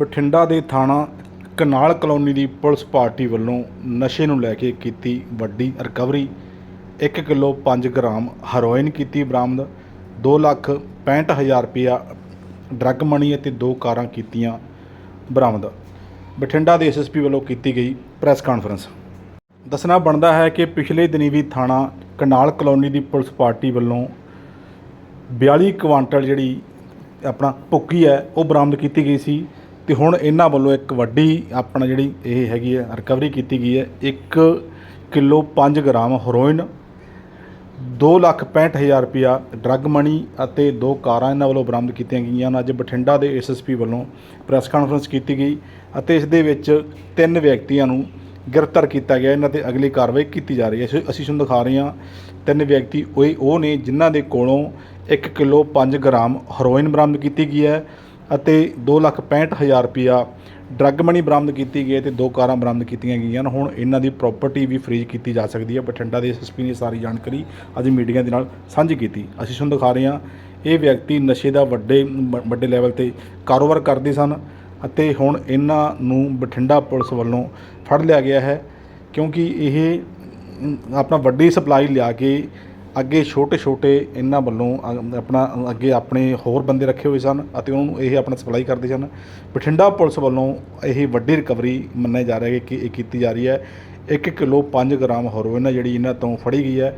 ਬਠਿੰਡਾ ਦੇ ਥਾਣਾ canal colony ਦੀ ਪੁਲਿਸ ਪਾਰਟੀ ਵੱਲੋਂ ਨਸ਼ੇ ਨੂੰ ਲੈ ਕੇ ਕੀਤੀ ਵੱਡੀ ਰਿਕਵਰੀ। 1 ਕਿਲੋ 5 ਗ੍ਰਾਮ ਹੈਰੋਇਨ ਕੀਤੀ ਬਰਾਮਦ। 2 ਲੱਖ 65 ਹਜ਼ਾਰ ਰੁਪਇਆ ਡਰੱਗ ਮਨੀ ਅਤੇ ਦੋ ਕਾਰਾਂ ਕੀਤੀਆਂ ਬਰਾਮਦ। ਬਠਿੰਡਾ ਦੇ ਐਸਐਸਪੀ ਵੱਲੋਂ ਕੀਤੀ ਗਈ ਪ੍ਰੈਸ ਕਾਨਫਰੰਸ। ਦੱਸਣਾ ਬਣਦਾ ਹੈ ਕਿ ਪਿਛਲੇ ਦਿਨੀ ਵੀ ਥਾਣਾ ਕਨਾਲ ਕਲੋਨੀ ਦੀ ਪੁਲਿਸ ਪਾਰਟੀ ਵੱਲੋਂ 42 ਕੁਆਂਟਲ ਜਿਹੜੀ ਆਪਣਾ ਭੁੱਕੀ ਹੈ, ਉਹ ਬਰਾਮਦ ਕੀਤੀ ਗਈ ਸੀ। ਤੇ ਹੁਣ ਇਹਨਾਂ ਵੱਲੋਂ ਇੱਕ ਵੱਡੀ ਆਪਣਾ ਜਿਹੜੀ ਇਹ ਹੈਗੀ ਹੈ ਰਿਕਵਰੀ ਕੀਤੀ ਗਈ ਹੈ। 1 ਕਿਲੋ 5 ਗ੍ਰਾਮ ਹੈਰੋਇਨ 2 ਲੱਖ 65 ਹਜ਼ਾਰ ਰੁਪਇਆ ਡਰੱਗ ਮਨੀ ਅਤੇ ਦੋ ਕਾਰਾਂ ਇਹਨਾਂ ਵੱਲੋਂ ਬਰਾਮਦ ਕੀਤੀਆਂ ਗਈਆਂ ਹਨ। ਅੱਜ ਬਠਿੰਡਾ ਦੇ ਐਸਐਸਪੀ ਵੱਲੋਂ ਪ੍ਰੈਸ ਕਾਨਫਰੰਸ ਕੀਤੀ ਗਈ ਅਤੇ ਇਸ ਦੇ ਵਿੱਚ ਤਿੰਨ ਵਿਅਕਤੀਆਂ ਨੂੰ ਗ੍ਰਿਫਤਾਰ ਕੀਤਾ ਗਿਆ। ਇਹਨਾਂ ਤੇ ਅਗਲੀ ਕਾਰਵਾਈ ਕੀਤੀ ਜਾ ਰਹੀ ਹੈ। ਅਸੀਂ- ਅਸੀਂ ਤੁਹਾਨੂੰ ਦਿਖਾ ਰਹੇ ਹਾਂ ਤਿੰਨ ਵਿਅਕਤੀ, ਉਹ ਉਹ ਨੇ ਜਿਨ੍ਹਾਂ ਦੇ ਕੋਲੋਂ 1 ਕਿਲੋ 5 ਗ੍ਰਾਮ ਹੈਰੋਇਨ ਬਰਾਮਦ ਕੀਤੀ ਗਈ ਹੈ। ਅਤੇ 2 ਲੱਖ 65 ਹਜ਼ਾਰ ਰੁਪਇਆ ਡਰੱਗ ਮਨੀ ਬਰਾਮਦ ਕੀਤੀ ਗਈ ਹੈ ਤੇ ਦੋ ਕਾਰਾਂ ਬਰਾਮਦ ਕੀਤੀਆਂ ਗਈਆਂ ਹਨ। ਹੁਣ ਇਹਨਾਂ ਦੀ ਪ੍ਰਾਪਰਟੀ ਵੀ ਫ੍ਰੀਜ਼ ਕੀਤੀ ਜਾ ਸਕਦੀ ਹੈ। ਬਠਿੰਡਾ ਦੇ ਐਸਐਸਪੀ ਨੇ ਸਾਰੀ ਜਾਣਕਾਰੀ ਅੱਜ ਮੀਡੀਆ ਦੇ ਨਾਲ ਸਾਂਝੀ ਕੀਤੀ। ਅਸੀਂ ਤੁਹਾਨੂੰ ਦਿਖਾ ਰਹੇ ਹਾਂ, ਇਹ ਵਿਅਕਤੀ ਨਸ਼ੇ ਦਾ ਵੱਡੇ ਮ- ਵੱਡੇ ਲੈਵਲ ਤੇ ਕਾਰੋਬਾਰ ਕਰਦੇ ਸਨ ਅਤੇ ਹੁਣ ਇਹਨਾਂ ਨੂੰ ਬਠਿੰਡਾ ਪੁਲਿਸ ਵੱਲੋਂ ਫੜ ਲਿਆ ਗਿਆ ਹੈ ਕਿਉਂਕਿ ਇਹ ਆਪਣਾ ਵੱਡੀ ਸਪਲਾਈ ਲਿਆ ਕੇ ਅੱਗੇ ਛੋਟੇ ਛੋਟੇ ਇਹਨਾਂ ਵੱਲੋਂ ਆਪਣਾ ਅੱਗੇ ਆਪਣੇ ਹੋਰ ਬੰਦੇ ਰੱਖੇ ਹੋਏ ਸਨ ਅਤੇ ਉਹਨਾਂ ਨੂੰ ਇਹ ਆਪਣਾ ਸਪਲਾਈ ਕਰਦੇ ਸਨ। ਬਠਿੰਡਾ ਪੁਲਿਸ ਵੱਲੋਂ ਇਹ ਵੱਡੀ ਰਿਕਵਰੀ ਮੰਨਿਆ ਜਾ ਰਿਹਾ ਹੈ ਕਿ ਇਹ ਕੀਤੀ ਜਾ ਰਹੀ ਹੈ। 1 ਕਿਲੋ 5 ਗ੍ਰਾਮ ਹੈਰੋਇਨ ਹੈ ਜਿਹੜੀ ਇਹਨਾਂ ਤੋਂ ਫੜੀ ਗਈ ਹੈ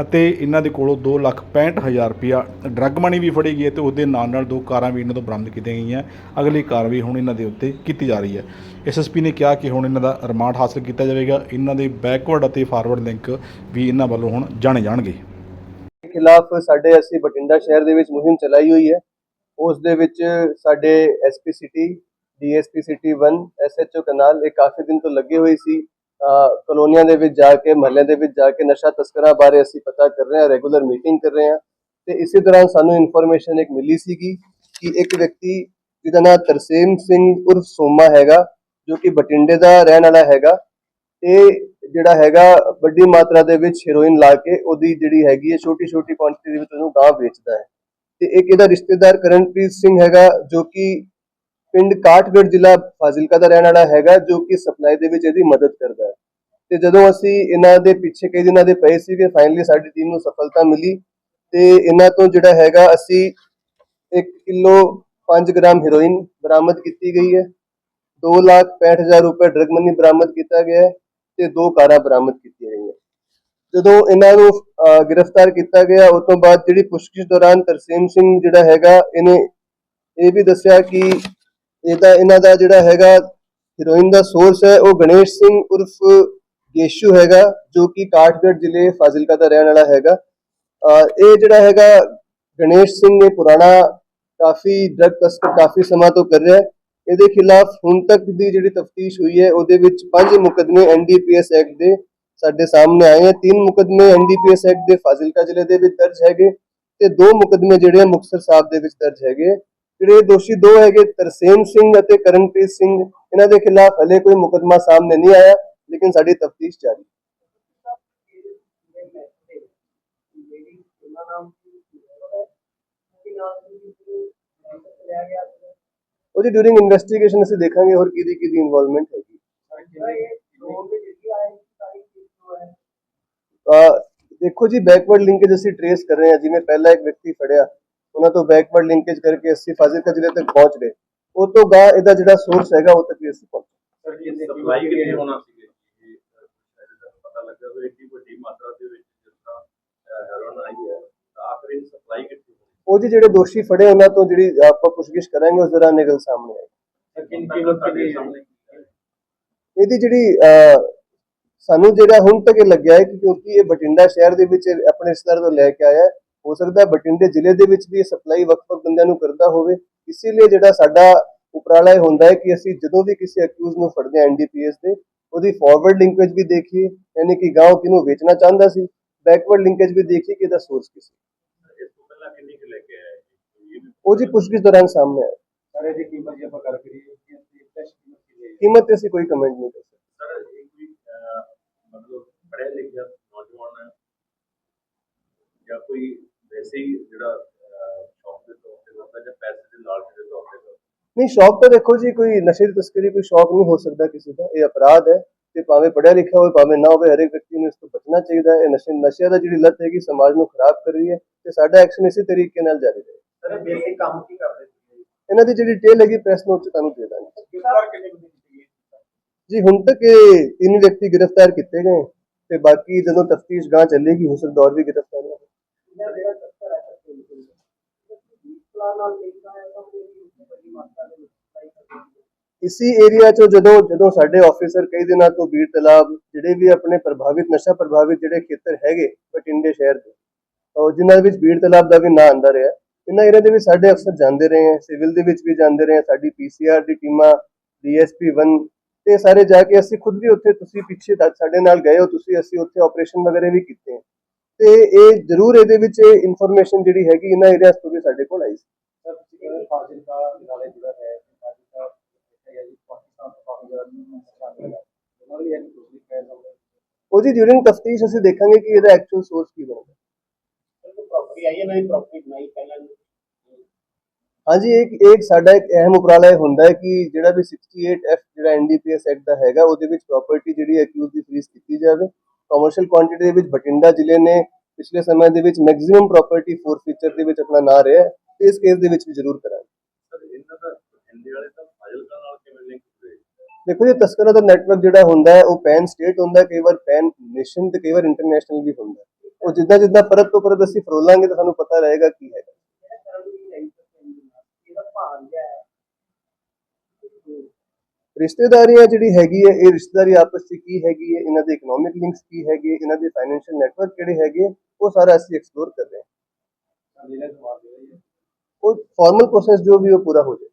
ਅਤੇ ਇਹਨਾਂ ਦੇ ਕੋਲੋਂ 2 ਲੱਖ 65 ਹਜ਼ਾਰ ਰੁਪਇਆ ਡਰੱਗ ਮਨੀ ਵੀ ਫੜੀ ਗਈ ਹੈ ਤੇ ਉਹਦੇ ਨਾਲ ਨਾਲ ਦੋ ਕਾਰਾਂ ਵੀ ਇਹਨਾਂ ਤੋਂ ਬਰਾਮਦ ਕੀਤੀਆਂ ਗਈਆਂ। ਅਗਲੀ ਕਾਰਵਾਈ ਹੁਣ ਇਹਨਾਂ ਦੇ ਉੱਤੇ ਕੀਤੀ ਜਾ ਰਹੀ ਹੈ। ਐਸਐਸਪੀ ਨੇ ਕਿਹਾ ਕਿ ਹੁਣ ਇਹਨਾਂ ਦਾ ਰਿਮਾਂਡ ਹਾਸਲ ਕੀਤਾ ਜਾਵੇਗਾ। ਇਹਨਾਂ ਦੇ ਬੈਕਵਰਡ ਅਤੇ ਫਾਰਵਰਡ ਲਿੰਕ ਵੀ ਇਹਨਾਂ ਵੱਲੋਂ ਹੁਣ ਜਾਣੇ ਜਾਣਗੇ। ਖਿਲਾਫ ਸਾਡੇ ਅਸੀਂ ਬਠਿੰਡਾ ਸ਼ਹਿਰ ਦੇ ਵਿੱਚ ਮੁਹਿੰਮ ਚਲਾਈ ਹੋਈ ਹੈ। ਉਸ ਦੇ ਵਿੱਚ ਸਾਡੇ SP city DSP city 1 SHO canal ਇਹ ਕਾਫੀ ਦਿਨ ਤੋਂ ਲੱਗੇ ਹੋਏ ਸੀ। ਕਲੋਨੀਆਂ ਦੇ ਵਿੱਚ ਜਾ ਕੇ, ਮਹੱਲਿਆਂ ਦੇ ਵਿੱਚ ਜਾ ਕੇ ਨਸ਼ਾ ਤਸਕਰਾਂ ਬਾਰੇ ਅਸੀਂ ਪਤਾ ਕਰ ਰਹੇ ਹਾਂ, ਰੈਗੂਲਰ ਮੀਟਿੰਗ ਕਰ ਰਹੇ ਹਾਂ। ਤੇ ਇਸੇ ਦੌਰਾਨ ਸਾਨੂੰ ਇਨਫੋਰਮੇਸ਼ਨ ਇੱਕ ਮਿਲੀ ਸੀਗੀ ਕਿ ਇੱਕ ਵਿਅਕਤੀ ਜਿਹਦਾ ਨਾਮ ਤਰਸੇਮ ਸਿੰਘ ਉਰਫ ਸੋਮਾ ਹੈਗਾ, ਜੋ ਕਿ ਬਠਿੰਡੇ ਦਾ ਰਹਿਣ ਵਾਲਾ ਹੈਗਾ। ਇਹ ਜਿਹੜਾ ਹੈਗਾ, ਵੱਡੀ ਮਾਤਰਾ ਦੇ ਵਿੱਚ ਹੈਰੋਇਨ ਲਾ ਕੇ ਉਹਦੀ ਜਿਹੜੀ ਹੈਗੀ ਹੈ ਛੋਟੀ ਛੋਟੀ ਕੁਆਂਟੀਟੀ ਦੇ ਵਿੱਚ ਉਹਨੂੰ ਗਾਂ ਵੇਚਦਾ ਹੈ। ਤੇ ਇੱਕ ਇਹਦਾ ਰਿਸ਼ਤੇਦਾਰ ਕਰਨਪ੍ਰੀਤ ਸਿੰਘ ਹੈਗਾ, ਜੋ ਕਿ ਪਿੰਡ ਕਾਠਗੜ੍ਹ ਜ਼ਿਲ੍ਹਾ ਫਾਜ਼ਿਲਕਾ ਦਾ ਰਹਿਣ ਵਾਲਾ ਹੈਗਾ, ਜੋ ਕਿ ਸਪਲਾਈ ਦੇ ਵਿੱਚ ਇਹਦੀ ਮਦਦ ਕਰਦਾ ਹੈ। ਤੇ ਜਦੋਂ ਅਸੀਂ ਇਹਨਾਂ ਦੇ ਪਿੱਛੇ ਕਈ ਦਿਨਾਂ ਦੇ ਪਏ ਸੀ ਕਿ ਫਾਈਨਲੀ ਸਾਡੀ ਟੀਮ ਨੂੰ ਸਫਲਤਾ ਮਿਲੀ ਤੇ ਇਹਨਾਂ ਤੋਂ ਜਿਹੜਾ ਹੈਗਾ, ਅਸੀਂ 1 ਕਿਲੋ 5 ਗ੍ਰਾਮ ਹੈਰੋਇਨ ਬਰਾਮਦ ਕੀਤੀ ਗਈ ਹੈ। 2 ਲੱਖ 65 ਹਜ਼ਾਰ ਰੁਪਏ ਡਰਗ ਮਨੀ ਬਰਾਮਦ ਕੀਤਾ ਗਿਆ ਹੈ। ਤੇ ਦੋ ਕਾਰਾਂ ਬਰਾਮਦ ਕੀਤੀਆਂ ਗਈਆਂ। ਜਦੋਂ ਇਹਨਾਂ ਨੂੰ ਗ੍ਰਿਫਤਾਰ ਕੀਤਾ ਗਿਆ, ਉਸ ਤੋਂ ਬਾਅਦ ਜਿਹੜੀ ਪੁੱਛਗਿੱਛ ਦੌਰਾਨ ਤਰਸੇਮ ਸਿੰਘ ਜਿਹੜਾ ਹੈਗਾ, ਇਹਨੇ ਇਹ ਵੀ ਦੱਸਿਆ ਕਿ ਇਹਦਾ ਇਹਨਾਂ ਦਾ ਜਿਹੜਾ ਹੈਗਾ ਹੀਰੋਇਨ ਦਾ ਸੋਰਸ ਹੈ, ਉਹ ਗਣੇਸ਼ ਸਿੰਘ ਉਰਫ ਗੇਸ਼ੂ ਹੈਗਾ, ਜੋ ਕਿ ਕਾਠਗੜ ਜ਼ਿਲ੍ਹੇ ਫਾਜ਼ਿਲਕਾ ਦਾ ਰਹਿਣ ਵਾਲਾ ਹੈਗਾ। ਇਹ ਜਿਹੜਾ ਹੈਗਾ ਗਣੇਸ਼ ਸਿੰਘ ਨੇ ਪੁਰਾਣਾ ਕਾਫੀ ਡਰਗ ਤਸਕਰ ਕਾਫੀ ਸਮਾਂ ਤੋਂ ਕਰ ਰਿਹਾ ਹੈ। ਇਹਦੇ ਖਿਲਾਫ ਹੁਣ ਤੱਕ ਦੀ ਜਿਹੜੀ ਤਫਤੀਸ਼ ਹੋਈ ਹੈ, ਉਹਦੇ ਵਿੱਚ ਪੰਜ ਮੁਕਦਮੇ ਐਨਡੀਪੀਐਸ ਐਕਟ ਦੇ ਸਾਡੇ ਸਾਹਮਣੇ ਆਏ ਹੈ। ਤਿੰਨ ਮੁਕਦਮੇ ਐਨਡੀਪੀਐਸ ਐਕਟ ਦੇ ਫਾਜ਼ਿਲਕਾ ਜ਼ਿਲ੍ਹੇ ਦੇ ਵਿੱਚ ਦਰਜ ਹੈਗੇ ਤੇ ਦੋ ਮੁਕਦਮੇ ਜਿਹੜੇ ਆ ਮੁਕਤਸਰ ਸਾਹਿਬ ਦੇ ਵਿੱਚ ਦਰਜ ਹੈਗੇ ਜਿਹੜੇ ਦੋਸ਼ੀ ਦੋ ਹੈਗੇ ਤਰਸੇਮ ਸਿੰਘ ਅਤੇ ਕਰਨਪ੍ਰੀਤ ਸਿੰਘ, ਇਹਨਾਂ ਦੇ ਖਿਲਾਫ ਹਲੇ ਕੋਈ ਮੁਕਦਮਾ ਸਾਹਮਣੇ ਨਹੀਂ ਆਇਆ, ਲੇਕਿਨ ਸਾਡੀ ਤਫਤੀਸ਼ ਜਾਰੀ ਉਹਦੀ ਡਿਊਰਿੰਗ ਇਨਵੈਸਟੀਗੇਸ਼ਨ ਅਸੀਂ ਦੇਖਾਂਗੇ ਹੋਰ ਕਿਹਦੀ ਕਿਹਦੀ ਇਨਵੋਲਵਮੈਂਟ ਹੈਗੀ ਅਹ ਦੇਖੋ ਜੀ ਬੈਕਵਰਡ ਲਿੰਕੇਜ ਅਸੀਂ ਟਰੇਸ ਕਰ ਰਹੇ ਹਾਂ ਜਿਵੇਂ ਪਹਿਲਾ ਇੱਕ ਵਿਅਕਤੀ ਫੜਿਆ ਉਹਨਾਂ ਤੋਂ ਬੈਕਵਰਡ ਲਿੰਕੇਜ ਕਰਕੇ ਅਸੀਂ ਫਾਜ਼ਿਲਕਾ ਜ਼ਿਲ੍ਹੇ ਤੱਕ ਪਹੁੰਚ ਗਏ ਉਹ ਤੋਂ ਗਾ ਇਹਦਾ ਜਿਹੜਾ ਸੋਰਸ ਹੈਗਾ ਉਹ ਤੱਕ ਵੀ ਅਸੀਂ ਪਹੁੰਚੇ ਸਰ ਇਹ ਸਪਲਾਈ ਕਿੱਥੇ ਹੋਣਾ ਸੀ ਇਹ ਅਹ, ਪਤਾ ਲੱਗਾ ਵੀ ਏਡੀ ਵੱਡੀ ਮਾਤਰਾ ਦੇ ਵਿੱਚ ਜਿਸ ਤਰ੍ਹਾਂ ਹੈਰੋਨ ਆਈ ਹੈ ਤਾਂ ਆਖਰ ਇਹ ਸਪਲਾਈ ਕਿੱਥੇ ਹੋਣੀ ਉਹ ਜੀ ਜਿਹੜੇ ਦੋਸ਼ੀ ਫੜੇ ਉਹਨਾਂ ਤੋਂ ਜਿਹੜੀ ਆਪਾਂ ਪੁੱਛਗਿੱਛ ਕਰਾਂਗੇ ਉਸ ਦੌਰਾਨ ਗੱਲ ਸਾਹਮਣੇ ਆਏਗੀ। ਕਿੰਨੀ ਇਹਦੀ ਜਿਹੜੀ ਸਾਨੂੰ ਜਿਹੜਾ ਹੁਣ ਤੱਕ ਇਹ ਲੱਗਿਆ ਹੈ ਕਿ ਕਿਉਂਕਿ ਇਹ ਬਠਿੰਡਾ ਸ਼ਹਿਰ ਦੇ ਵਿੱਚ ਆਪਣੇ ਰਿਸ਼ਤੇਦਾਰ ਤੋਂ ਲੈ ਕੇ ਆਇਆ ਹੈ, ਸਕਦਾ ਹੈ ਬਠਿੰਡੇ ਜ਼ਿਲ੍ਹੇ ਦੇ ਵਿੱਚ ਵੀ ਇਹ ਸਪਲਾਈ ਵੱਖ-ਵੱਖ ਬੰਦਿਆਂ ਨੂੰ ਕਰਦਾ ਹੋਵੇ। ਇਸੇ ਲਈ ਜਿਹੜਾ ਸਾਡਾ ਉਪਰਾਲਾ ਇਹ ਹੁੰਦਾ ਹੈ ਕਿ ਅਸੀਂ ਜਦੋਂ ਵੀ ਕਿਸੇ ਅਕਿਊਜ਼ ਨੂੰ ਫੜਦੇ ਹਾਂ ਐਨਡੀਪੀਐਸ ਦੇ ਉਹਦੀ ਫਾਰਵਰਡ ਲਿੰਕੇਜ ਵੀ ਦੇਖੀਏ ਯਾਨੀ ਕਿ ਗਾਂਵ ਕਿਹਨੂੰ ਵੇਚਣਾ ਚਾਹੁੰਦਾ ਸੀ ਬੈਕਵਰਡ ਲਿੰਕੇਜ ਵੀ ਦੇਖੀਏ ਕਿ ਇਹਦਾ ਸੋਰਸ ਕੀ ਸੀ ਇਸ ਤੋਂ ਪਹਿਲਾਂ ਕਿੰਨੀ ਕੁ ਲੈ ਕੇ ਆਇਆ ਜੀ ਇਹ ਵੀ ਉਹ ਜੀ ਪੁੱਛਗਿੱਛ ਦੌਰਾਨ ਸਾਹਮਣੇ ਆਇਆ। ਸਰ ਇਹਦੀ ਕੀਮਤ ਜੇ ਆਪਾਂ ਗੱਲ ਕਰੀਏ ਕਿ ਫਰੈਸ਼ ਕੀਮਤ ਕੀ ਹੈ? ਕੀਮਤ ਤੇ ਅਸੀਂ ਕੋਈ ਕਮੈਂਟ ਨਹੀਂ ਕਰ ਸਕਦੇ। ਸਰ ਇਹ ਅਹ, ਮਤਲਬ ਪੜ੍ਹਿਆ ਲਿਖਿਆ ਨੌਜਵਾਨ ਹੈ? ਜਾਂ ਕੋਈ ਵੈਸੇ ਹੀ ਜਿਹੜਾ ਸ਼ੌਕ ਦੇ ਤੌਰ ਤੇ ਕਰਦਾ ਜਾਂ ਪੈਸੇ ਦੇ ਲਾਲਚ ਦੇ ਤੌਰ ਤੇ ਕਰਦਾ? ਨਹੀਂ ਸ਼ੌਕ ਤਾਂ ਦੇਖੋ ਜੀ ਕੋਈ ਨਸ਼ੇ ਦੀ ਤਸਕਰੀ ਕੋਈ ਸ਼ੌਕ ਨਹੀਂ ਹੋ ਸਕਦਾ ਕਿਸੇ ਦਾ। ਇਹ ਅਪਰਾਧ ਹੈ ਤੇ ਭਾਵੇਂ ਪੜ੍ਹਿਆ ਲਿਖਿਆ ਹੋਵੇ ਭਾਵੇਂ ਨਾ ਹੋਵੇ ਹਰੇਕ ਵਿਅਕਤੀ ਨੂੰ ਇਸ ਤੋਂ ਬਚਣਾ ਚਾਹੀਦਾ ਹੈ। ਇਹ ਨਸ਼ੇ ਨਸ਼ਿਆਂ ਦਾ ਜਿਹੜੀ ਲੱਤ ਹੈਗੀ ਸਮਾਜ ਨੂੰ ਖਰਾਬ ਕਰ ਰਹੀ ਹੈ ਤੇ ਸਾਡਾ ਐਕਸ਼ਨ ਇਸੇ ਤਰੀਕੇ ਨਾਲ ਜਾਰੀ ਰਹੇ। ਸਰ ਬੇਸਿਕ ਕੰਮ ਕੀ ਕਰਦੇ ਸੀ ਇਹਨਾਂ ਦੀ ਜਿਹੜੀ ਡਿਟੇਲ ਹੈਗੀ ਪ੍ਰੈਸ ਨੋਟ 'ਚ ਤੁਹਾਨੂੰ ਦੇ ਦਾਂਗੇ। ਕਿਸ ਵਾਰ ਕਿੰਨੇ ਬੰਦੇ ਸੀਗੇ? ਜੀ ਹੁਣ ਤੱਕ ਇਹ ਤਿੰਨ ਵਿਅਕਤੀ ਗ੍ਰਿਫਤਾਰ ਕੀਤੇ ਗਏ ਤੇ ਬਾਕੀ ਜਦੋਂ ਤਫਤੀਸ਼ ਗਾਂ ਚੱਲੇਗੀ ਹੋ ਸਕਦਾ ਹੋਰ ਵੀ ਗ੍ਰਿਫਤਾਰ ਹੋਣ। ਇਸੀ ਏਰੀਆ 'ਚੋਂ ਜਦੋਂ ਜਦੋਂ ਸਾਡੇ ਆਫੀਸਰ ਕਈ ਦਿਨਾਂ ਤੋਂ ਬੀੜ ਤਲਾਬ ਜਿਹੜੇ ਵੀ ਆਪਣੇ ਪ੍ਰਭਾਵਿਤ ਨਸ਼ਾ ਪ੍ਰਭਾਵਿਤ ਜਿਹੜੇ ਖੇਤਰ ਹੈਗੇ ਬਠਿੰਡੇ ਸ਼ਹਿਰ ਦੇ ਜਿਨ੍ਹਾਂ ਦੇ ਵਿੱਚ ਬੀੜ ਤਲਾਬ ਦਾ ਵੀ ਨਾਂ ਆਂਦਾ ਰਿਹਾ ਇਹਨਾਂ ਏਰੀਆ ਦੇ ਵਿੱਚ ਸਾਡੇ ਅਫਸਰ ਜਾਂਦੇ ਰਹੇ ਹੈ ਸਿਵਲ ਦੇ ਵਿੱਚ ਵੀ ਜਾਂਦੇ ਰਹੇ ਸਾਡੀ ਪੀਸੀਆਰ ਦੀ ਟੀਮਾਂ ਡੀਐਸਪੀ 1 ਤੇ ਸਾਰੇ ਜਾ ਕੇ ਅਸੀਂ ਖੁਦ ਵੀ ਉੱਥੇ ਤੁਸੀਂ ਪਿੱਛੇ ਸਾਡੇ ਨਾਲ ਗਏ ਹੋ ਤੁਸੀਂ ਅਸੀਂ ਉੱਥੇ ਆਪਰੇਸ਼ਨ ਵਗੈਰੇ ਵੀ ਕੀਤੇ ਹੈ। ਤੇ ਇਹ ਜ਼ਰੂਰ ਇਹਦੇ ਵਿੱਚ ਇਨਫੋਰਮੇਸ਼ਨ ਜਿਹੜੀ ਹੈਗੀ ਇਹਨਾਂ ਏਰੀਆਸ ਤੋਂ ਵੀ ਸਾਡੇ ਕੋਲ ਆਈ ਸੀ। ਸਰ ਤੁਸੀਂ ਕਹਿੰਦੇ ਫਾਜ਼ਿਲਕਾ ਨਾਲੇ ਜਿਹੜਾ ਹੈ ਫਾਜ਼ਿਲਕਾ ਹੈ ਜੀ ਪਾਕਿਸਤਾਨ ਤੋਂ ਕਾਫੀ ਜ਼ਿਆਦਾ ਸ਼ਾਮਿਲ ਹੈ। ਉਹਨਾਂ ਦੀ ਇੱਕ ਦੂਸਰੀ ਕਹਿ ਸਕਦੇ ਉਹ ਜੀ ਡਿਊਰਿੰਗ ਤਫਤੀਸ਼ ਅਸੀਂ ਦੇਖਾਂਗੇ ਕਿ ਇਹਦਾ ਐਕਚੁਅਲ ਸੋਰਸ ਕੀ ਬਣਦਾ। ਪ੍ਰਾਪਰਟੀ ਆਈ ਹੈ ਨਾ ਪ੍ਰਾਪਰਟੀ ਬਣਾਈ ਪਹਿਲਾਂ ਹਾਂਜੀ ਇੱਕ ਇੱਕ ਸਾਡਾ ਇੱਕ ਅਹਿਮ ਉਪਰਾਲਾ ਇਹ ਹੁੰਦਾ ਹੈ ਕਿ ਜਿਹੜਾ ਵੀ 68F ਜਿਹੜਾ ਐਨਡੀਪੀਐਸ ਐਕਟ ਦਾ ਹੈਗਾ ਉਹਦੇ ਵਿੱਚ ਪ੍ਰਾਪਰਟੀ ਜਿਹੜੀ ਅਕਿਊਜ਼ ਦੀ ਫਰੀਜ਼ ਕੀਤੀ ਜਾਵੇ। ਕਮਰਸ਼ੀਅਲ ਕੁਆਂਟੀਟੀ ਦੇ ਵਿੱਚ ਬਠਿੰਡਾ ਜ਼ਿਲ੍ਹੇ ਨੇ ਪਿਛਲੇ ਸਮੇਂ ਦੇ ਵਿੱਚ ਮੈਕਸਿਮਮ ਪ੍ਰਾਪਰਟੀ ਫੋਰ ਫੀਚਰ ਦੇ ਵਿੱਚ ਆਪਣਾ ਨਾਂ ਰਿਹਾ ਹੈ ਤੇ ਇਸ ਕੇਸ ਦੇ ਵਿੱਚ ਵੀ ਜ਼ਰੂਰ ਕਰਾਂਗੇ। ਸਰ ਇਹਨਾਂ ਦਾ ਹਿੰਦੀ ਵਾਲੇ ਤਾਂ ਫਾਜ਼ਿਲਕਾ ਨਾਲ ਕਿਵੇਂ ਲਿੰਕ ਦੇਖੋ ਜੀ ਤਸਕਰਾਂ ਦਾ ਨੈਟਵਰਕ ਜਿਹੜਾ ਹੁੰਦਾ ਹੈ ਉਹ ਪੈਨ ਸਟੇਟ ਹੁੰਦਾ ਹੈ ਕਈ ਵਾਰ ਪੈਨ ਨੇਸ਼ਨ ਤੇ ਕਈ ਵਾਰ ਇੰਟਰਨੈਸ਼ਨਲ ਵੀ ਹੁੰਦਾ ਹੈ। ਉਹ ਜਿੱਦਾਂ ਜਿੱਦਾਂ ਪਰਤ ਤੋਂ ਪਰਤ ਅਸੀਂ ਫਰੋਲਾਂਗੇ ਤਾਂ ਸਾਨੂੰ ਪਤਾ ਰਹੇਗਾ ਕੀ ਹੈਗਾ ਰਿਸ਼ਤੇਦਾਰੀਆਂ ਜਿਹੜੀ ਹੈਗੀ ਹੈ ਇਹ ਰਿਸ਼ਤੇਦਾਰੀ ਆਪਸ ਵਿੱਚ ਕੀ ਹੈਗੀ ਹੈ? ਇਹਨਾਂ ਦੇ ਇਕਨੋਮਿਕ ਲਿੰਕਸ ਕੀ ਹੈਗੇ? ਇਹਨਾਂ ਦੇ ਫਾਈਨੈਂਸ਼ੀਅਲ ਨੈਟਵਰਕ ਕਿਹੜੇ ਹੈਗੇ? ਉਹ ਸਾਰਾ ਅਸੀਂ ਐਕਸਪਲੋਰ ਕਰ ਰਹੇ ਹਾਂ। ਜ਼ਿਲ੍ਹੇ ਸਮਾਜ ਦੇ ਉਹ ਫਾਰਮਲ ਪ੍ਰੋਸੈਸ ਜੋ ਵੀ ਉਹ ਪੂਰਾ ਹੋ ਜਾਏ।